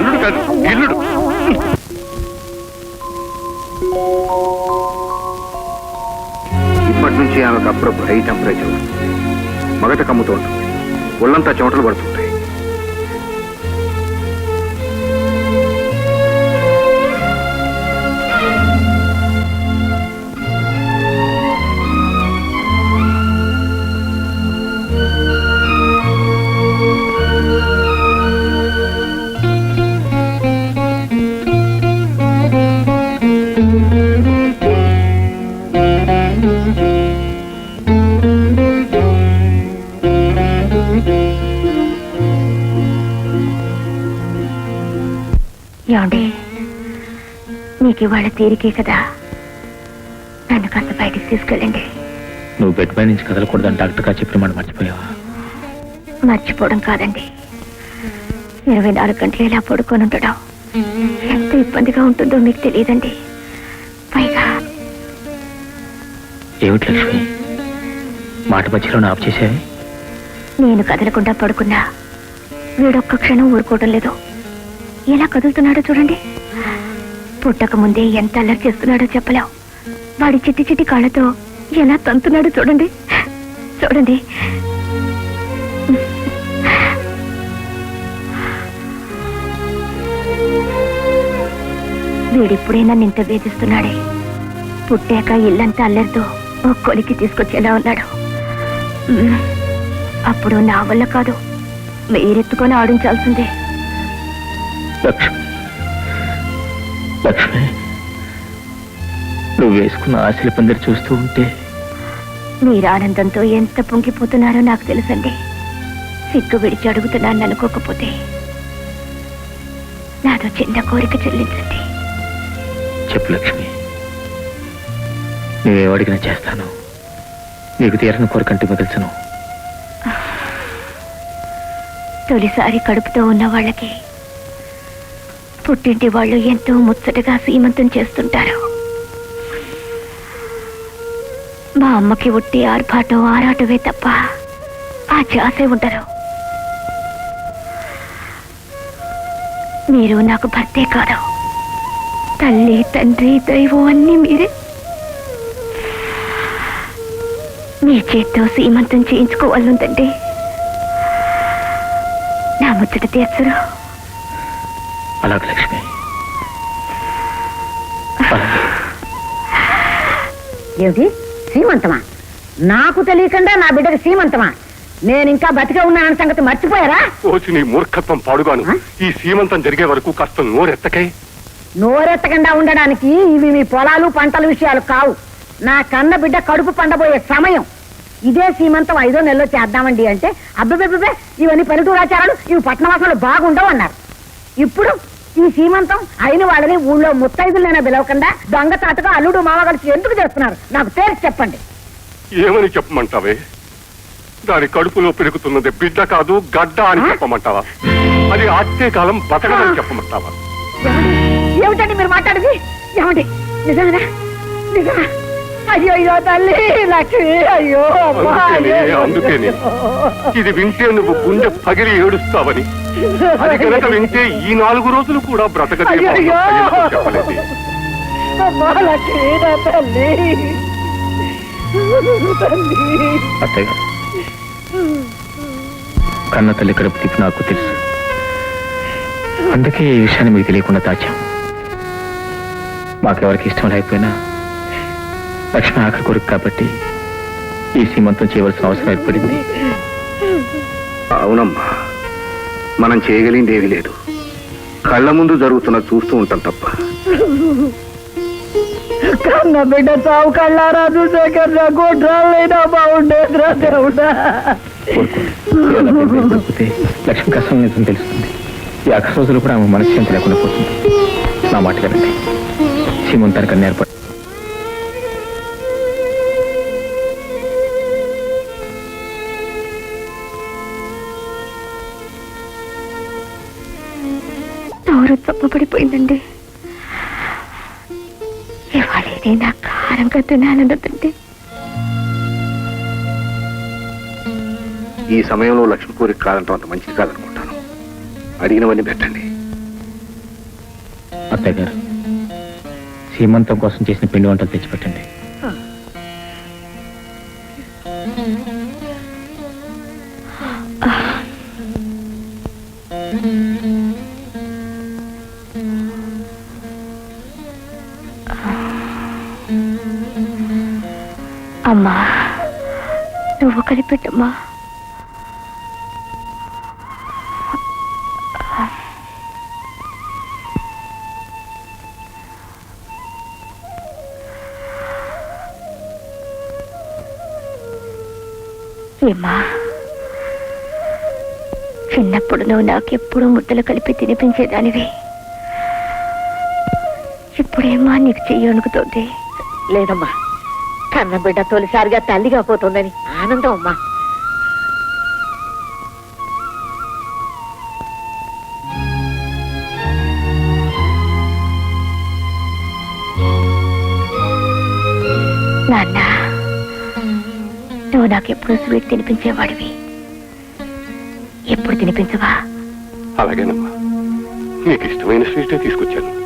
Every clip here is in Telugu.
అల్లుడు కాదు ఇల్లుడు. ఇప్పటి నుంచి ఆమెకు అప్పుడప్పుడు హై టెంపరేచర్ వస్తుంది. మొదట కమ్ముతూ ఉంటుంది. ఒళ్ళంతా చెమటలు పడుతుంటాయి. మీకు ఇవాళ తీరికే కదా. నన్ను కాస్త బయటికి తీసుకెళ్ళండి. నువ్వు బెడ్ పై నుంచి కదలకూడదని డాక్టర్ గారు చెప్పిన మాట మర్చిపోయావా? మర్చిపోవడం కాదండి. ఇరవై నాలుగు గంటలు ఇలా పడుకొని ఉండడం? ఎంత ఇబ్బందిగా ఉంటుందో మీకు తెలియదండి. పైగా ఏమిటి లక్ష్మి? మాట మధ్యలో ఆఫ్ చేసావే నేను కదలకుండా పడుకున్నా. వీడొక్క క్షణం ఊరుకోవడం లేదు. ఎలా కదులుతున్నాడో చూడండి. పుట్టక ముందే ఎంత అల్లరి చేస్తున్నాడో చెప్పలేం. వాడి చిట్టి చిట్టి కాళ్ళతో ఎలా తంతున్నాడో చూడండి. చూడండి. వీడిప్పుడే నన్ను ఇంత వేధిస్తున్నాడే. పుట్టాక ఇల్లంతా అల్లరితో ఓ కొలికి తీసుకొచ్చేలా ఉన్నాడు. అప్పుడు నా వల్ల కాదు. మీరెత్తుకొని ఆడించాల్సిందే. లక్ష్మి. లక్ష్మి నువ్వు వేసుకున్న ఆశల పందిరి చూస్తూ ఉంటే మీరు ఆనందంతో ఎంత పొంగిపోతున్నారో నాకు తెలుసండి. సిగ్గు విడిచి అడుగుతున్నాను అనుకోకపోతే నాదో చిన్న కోరిక చెల్లించండి. చెప్పు లక్ష్మి నువ్వేం అడిగినా చేస్తాను. నీకు తీరని కోరికంటే మిగల్చను తొలిసారి కడుపుతో ఉన్న వాళ్ళకి పుట్టింటి వాళ్ళు ఎంతో ముచ్చటగా సీమంతం చేస్తుంటారు. మా అమ్మకి ఉట్టి ఆర్భాటం ఆరాటమే తప్ప ఆ చేసే ఉండరు. మీరు నాకు భర్తే కాదు తల్లి తండ్రి దైవం అన్నీ మీరే. మీ చేత్తో సీమంతం చేయించుకోవాలందండి నా ముచ్చట తీర్చరు. అలాగే లక్ష్మి. ఏమిటి? సీమంతమా? నాకు తెలియకుండా నా బిడ్డకి సీమంతమా? నేను ఇంకా బతికే ఉన్నానన్న సంగతి మర్చిపోయారా? వచ్చి నీ మూర్ఖత్వం పాడుగాను? ఈ సీమంతం జరిగే వరకు కాస్త నోరెత్తకై. నోరెత్తకుండా ఉండడానికి ఇవి మీ పొలాలు పంటల విషయాలు కావు. నా కన్న బిడ్డ కడుపు పండబోయే సమయం. ఇదే సీమంతం ఐదో నెలలో చేద్దామండి అంటే అబ్బబ్బబ్బే ఇవన్నీ పల్లెటూరాచారాలు ఇవి పట్టణవాసంలో బాగుండవు అన్నారు. ఇప్పుడు ఈ సీమంతం అయిన వాళ్ళని ఊళ్ళో ముత్తైదులైనా పిలవకుండా దొంగ తాటగా అల్లుడు మామ కలిసి ఎందుకు చేస్తున్నారు? నాకు తేల్చి చెప్పండి. ఏమని చెప్పమంటావే? దాని కడుపులో పెరుగుతున్నది బిడ్డ కాదు గడ్డ అని చెప్పమంటావా? అది ఆస్తే కాలం బతకదని చెప్పమంటావా? ఏమిటండి మీరు మాట్లాడేది? ఏమండి? నిజమేనా? నిజమా? అయ్యో అయ్యో తల్లి లక్ష్మి అయ్యో అందుకేనే. అయ్యో. ఇది వింటే నువ్వు గుండె పగిలి ఏడుస్తావని. అది కనుక వింటే ఈ నాలుగు రోజులు కూడా బ్రతకదే చెప్పలేదు. అత్తయ్య కన్న తల్లి కడుపు తిప్పి నాకు తెలుసు. అందుకే ఈ విషయాన్ని మీకు తెలియకుండా దాచాం. మాకెవరికి ఇష్టం లేకపోయినా లక్ష్మి ఆఖరి కొడుకు కాబట్టి ఈ సీమంతం చేయవలసిన అవసరం ఏర్పడింది. అవునమ్మా. మనం చేయగలిగింది ఏమీ లేదు. కళ్ళ ముందు జరుగుతున్న చూస్తూ ఉంటాం తప్ప. కన్న బిడ్డ చావు కళ్ళారా చూసే కన్నా గుడ్రాలైనా బాగుండేదిరా దేవుడా. లక్ష్మి కష్టం నిజం తెలుస్తుంది. ఈ అక్క రోజులు కూడా ఆమె మనశ్శాంతి లేకుండా పోతుంది. నా మాట వినండి. సీమంతానికి అన్ని ఏర్పాటు నోరు తప్పబడిపోయిందండి ఇవాళ ఏదైనా కారంగా తినాలన్నదండి. ఈ సమయంలో లక్ష్మి కోరిక కాదంటాం అంత మంచిది కాదనుకుంటాను. అడిగినవన్నీ పెట్టండి. అత్తయ్య గారు సీమంతం కోసం చేసిన పిండి వంటలు తెచ్చిపెట్టండి. కనిపెట్టమ్మా ఏమ్మా చిన్నప్పుడు నువ్వు నాకెప్పుడు ముద్దలు కలిపి తినిపించేదానివి. ఇప్పుడేమా నీకు చెయ్యి వణుకుతోంది? లేదమ్మా. కన్న బిడ్డ తొలిసారిగా తల్లిగా పోతుందని. ఆనందం అమ్మా. నాన్న నువ్వు నాకెప్పుడు స్వీట్ తినిపించేవాడివి. ఎప్పుడు తినిపించవా? అలాగేనమ్మా. నీకు ఇష్టమైన స్వీటే తీసుకొచ్చాను.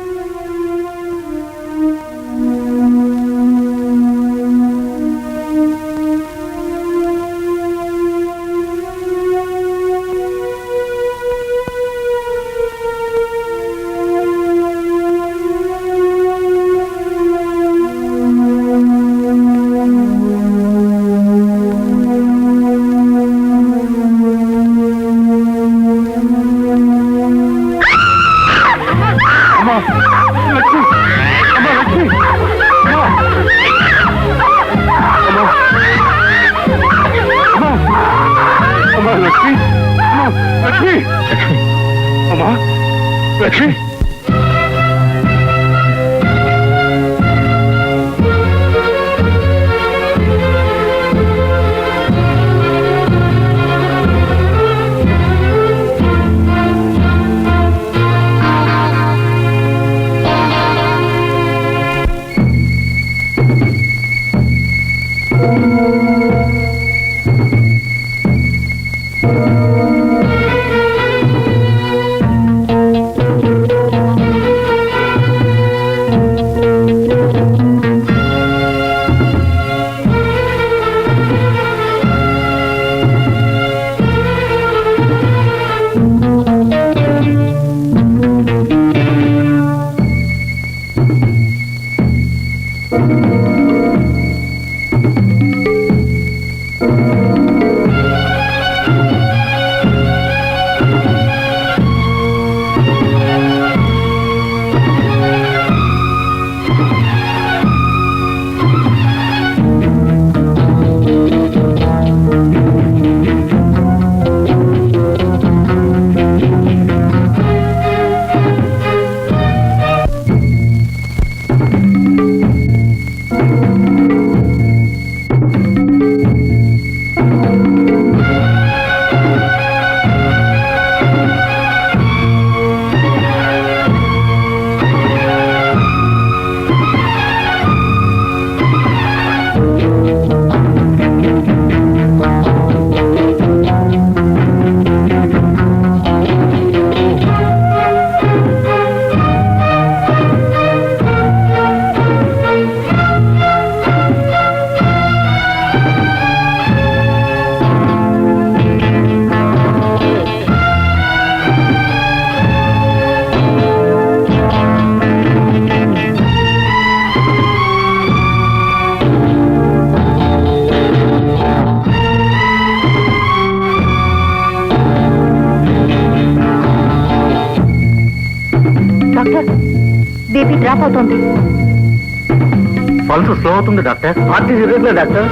లక్ష్మి డ్రాప్ అవుతోంది పల్స్ స్లో అవుతుంది doctor. Heart irregular doctor.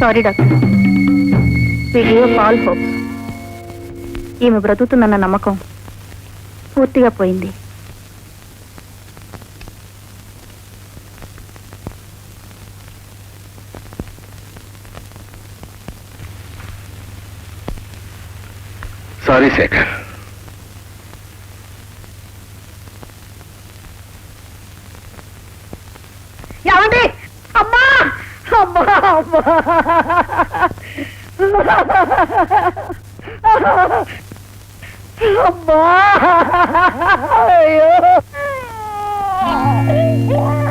Sorry doctor. Video fall hopes ఈమె బ్రతుకుతుందన్న నమ్మకం. పూర్తిగా పోయింది. సారీ శేఖర్. ఏమండి? అమ్మా! అమ్మా! అమ్మా! అయ్యో డాక్టర్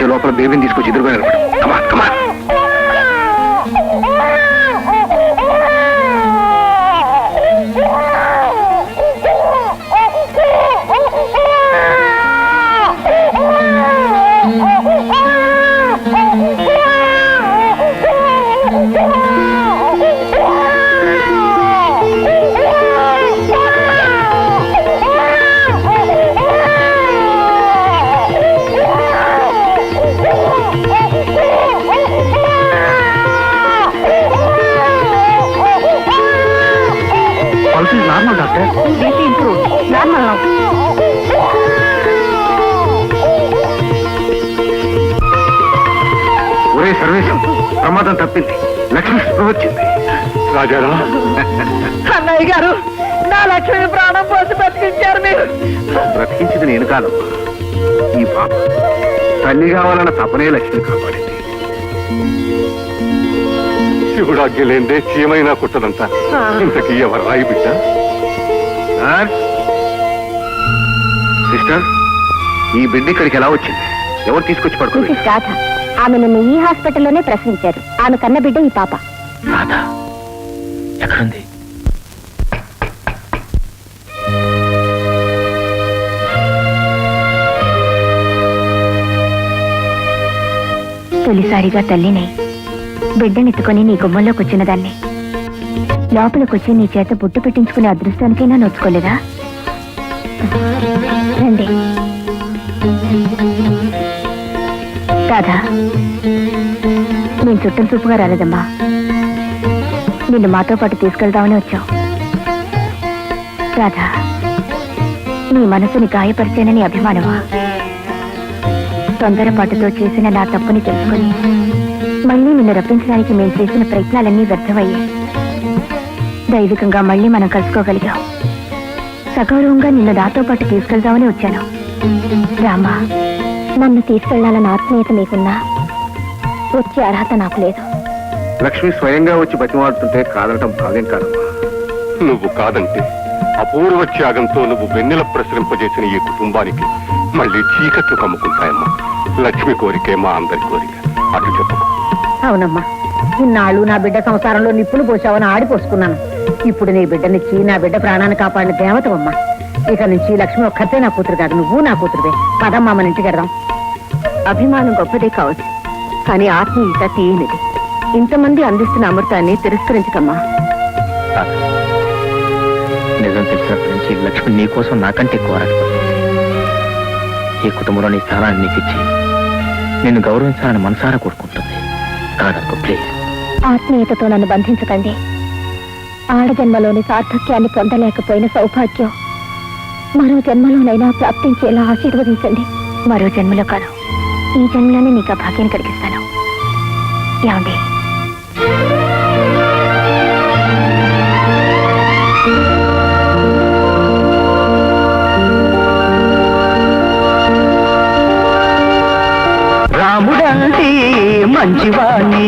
వచ్చే లోపల బేబీని తీసుకొచ్చి ఎదురుగా నిలబడు. కమా కమా సర్వేశం ప్రమాదం తప్పింది. లక్ష్మి వచ్చింది. రాజారా. అన్నయ్య గారు నా లక్ష్మిని ప్రాణం పోసి బతికించారు మీరు. బ్రతికించింది నేను కాదు ఈ పాప. తల్లి కావాలన్న తపనే లక్ష్మి కాపాడింది. శివుడాజ్ఞ లేదే చీమైనా కుట్టదంట ఇంతకీ ఎవరు రాయి బిడ్డ? సిస్టర్ ఈ బిడ్డ ఇక్కడికి ఎలా వచ్చింది? ఎవరు తీసుకొచ్చి పడుకోండి మిసెస్ రాధ ఆమె నన్ను ఈ హాస్పిటల్లోనే ప్రశ్నించారు ఆమె కన్న బిడ్డ ఈ పాప. రాధా ఎక్కడుంది? తొలిసారిగా తల్లిని బిడ్డనెత్తుకొని నీ గుమ్మంలోకి వచ్చిన దాన్ని. లోపలికొచ్చి నీ చేత బుట్టు పెట్టించుకునే అదృష్టానికైనా నోచుకోలేదా? రండి. రాధా నేను చుట్టం చూపుగా రాలేదమ్మా. నిన్ను మాతో పాటు తీసుకెళ్దామని వచ్చావు రాధా నీ మనసుని గాయపరిచానని అభిమానమా? తొందరపాటుతో చేసిన నా తప్పుని తెలుసుకుని మళ్ళీ నిన్ను రప్పించడానికి మేము చేసిన ప్రయత్నాలన్నీ వ్యర్థమయ్యాయి. దైవికంగా మళ్ళీ మనం కలుసుకోగలిగాం. సగౌరవంగా నిన్ను నాతో పాటు తీసుకెళ్దామని వచ్చాను. రామా నన్ను తీసుకెళ్ళాలన్న ఆత్మీయత నీకున్నా వచ్చే అర్హత నాకు లేదు. లక్ష్మి స్వయంగా వచ్చి బతిమాడుతుంటే కాదనటం భావ్యం కాదమ్మా. నువ్వు కాదంటే అపూర్వ త్యాగంతో నువ్వు వెన్నెల ప్రసరింపజేసిన ఈ కుటుంబానికి మళ్ళీ చీకట్లు కమ్ముకుంటాయమ్మా. లక్ష్మి కోరికే మా అందరి కోరిక. అటు చెప్పకు. అవునమ్మా ఇన్నాళ్ళు నా బిడ్డ సంసారంలో నిప్పులు పోసావని ఆడిపోసుకున్నాను ఇప్పుడు నీ బిడ్డనిచ్చి నా బిడ్డ ప్రాణాన్ని కాపాడిన దేవతవమ్మా. ఇక నుంచి లక్ష్మి ఒక్కతే నా కూతురు కాదు నువ్వు నా కూతురువే. పదమ్మా మన ఇంటికి వెడదాం అభిమానం గొప్పదే కావచ్చు కానీ ఆత్మీయత తీయనిది. ఇంతమంది అందిస్తున్న అమృతాన్ని తిరస్కరించకమ్మా. నిజం తెలిసినప్పటి నుంచి లక్ష్మి నీ కోసం నాకంటే ఆరాటపడుతుంది. ఈ కుటుంబంలో నీ స్థానాన్ని నీకు ఇచ్చి నిన్ను గౌరవించాలని మనసారా కోరుకుంటుంది. కాదనుకో ప్లీజ్ ఆత్మీయతతో నన్ను బంధించకండి. ఆడజన్మలోని సార్థక్యాన్ని పొందలేకపోయిన సౌభాగ్యం మరో జన్మలోనైనా ప్రాప్తించేలా ఆశీర్వదించండి. మరో జన్మలో కాదు ఈ జన్మలోనే నీకు ఆ భాగ్యాన్ని కలిగిస్తాను. ఏమండి? రాముడంటే మంచివాణి